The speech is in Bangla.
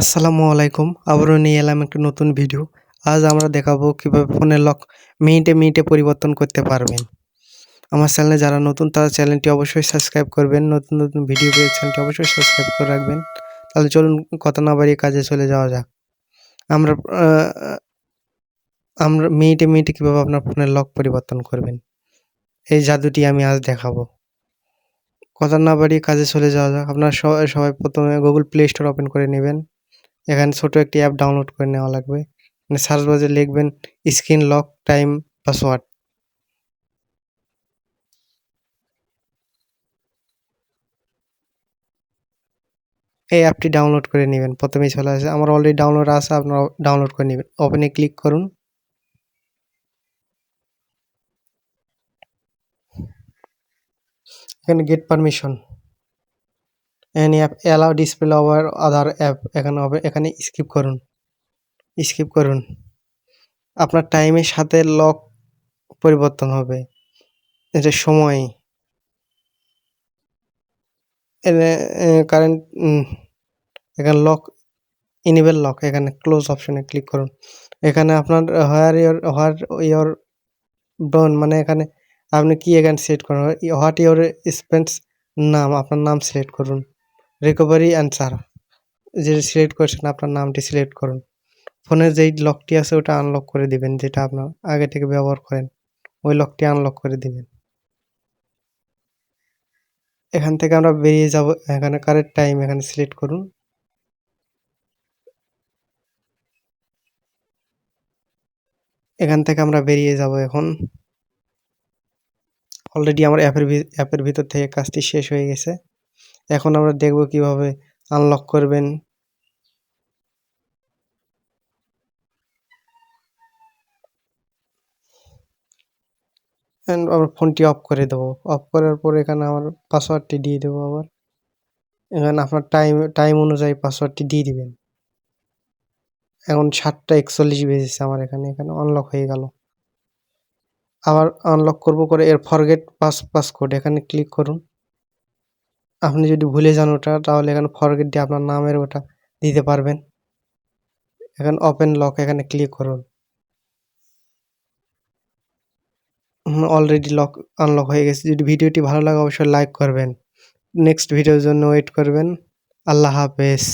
আসসালামু আলাইকুম। আবারও নিয়ে এলাম একটা নতুন ভিডিও। আজ আমরা দেখাবো কীভাবে ফোনের লক মিনিটে মিনিটে পরিবর্তন করতে পারবেন। আমার চ্যানেলে যারা নতুন, তারা চ্যানেলটি অবশ্যই সাবস্ক্রাইব করবেন। নতুন নতুন ভিডিও পেয়ে চ্যানেলটি অবশ্যই সাবস্ক্রাইব করে রাখবেন। তাহলে চলুন কথা না বাড়িয়ে কাজে চলে যাওয়া যাক। আমরা আমরা মিনিটে মিনিটে কীভাবে আপনার ফোনের লক পরিবর্তন করবেন? এই জাদুটি আমি আজ দেখাবো। কথা না বাড়িয়ে কাজে চলে যাওয়া যাক। আপনারা সবাই প্রথমে গুগল প্লে স্টোর ওপেন করে নেবেন। এখানে ছোট একটি অ্যাপ ডাউনলোড করে নেওয়া লাগবে। মানে সার্চ বাজে লিখবেন স্ক্রিন লক টাইম পাসওয়ার্ড এই অ্যাপটি ডাউনলোড করে নেবেন। প্রথমেই চলে আসে। আমার অলরেডি ডাউনলোড আছে, আপনারা ডাউনলোড করে নেবেন। ওপেনে ক্লিক করুন। এখানে গেট পারমিশন এখানে app allow display over other app এখানে হবে, এখানে স্কিপ করুন স্কিপ করুন। আপনার টাইমের সাথে লক পরিবর্তন হবে। এটা সময়। কারেন্ট এখানে লক ইনেবল লক এখানে ক্লোজ অপশনে ক্লিক করুন। এখানে আপনার where your where your done মানে এখানে আপনি কি এখানে সিলেক্ট করুন হোয়াট ইয়োর স্পেন্স নাম, আপনার নাম সিলেক্ট করুন। রিকভারি অ্যান্সার যে সিলেক্ট করেছেন আপনার নামটি সিলেক্ট করুন। ফোনের যেই লকটি আছে, ওটা আনলক করে দিবেন, যেটা আপনার আগে থেকে ব্যবহার করেন। ওই লকটি আনলক করে দিবেন। এখান থেকে আমরা বেরিয়ে যাব, এখানে কারেক্ট টাইম এখানে সিলেক্ট করুন। এখান থেকে আমরা বেরিয়ে যাব এখন। অলরেডি আমার অ্যাপের অ্যাপের ভিতর থেকে কাজটি শেষ হয়ে গেছে। এখন আমরা দেখব কীভাবে আনলক করবেন। আবার ফোনটি অফ করে দেবো। অফ করার পর এখানে আমার পাসওয়ার্ডটি দিয়ে দেবো আবার। এখানে আপনার টাইম টাইম অনুযায়ী পাসওয়ার্ডটি দিয়ে দিবেন। এখন সাতটা একচল্লিশ বেজেছে আমার এখানে এখানে আনলক হয়ে গেল। আবার আনলক করব করে এর ফরগেট পাস পাসকোড এখানে ক্লিক করুন। আপনি যদি ভুলে যান ওটা, তাহলে এখানে ফরগেট দিয়ে আপনার নামের ওটা দিতে পারবেন। এখানে ওপেন লক এখানে ক্লিক করুন। অলরেডি লক আনলক হয়ে গেছে। যদি ভিডিওটি ভালো লাগে, অবশ্যই লাইক করবেন। নেক্সট ভিডিওর জন্য ওয়েট করবেন। আল্লাহ হাফেজ।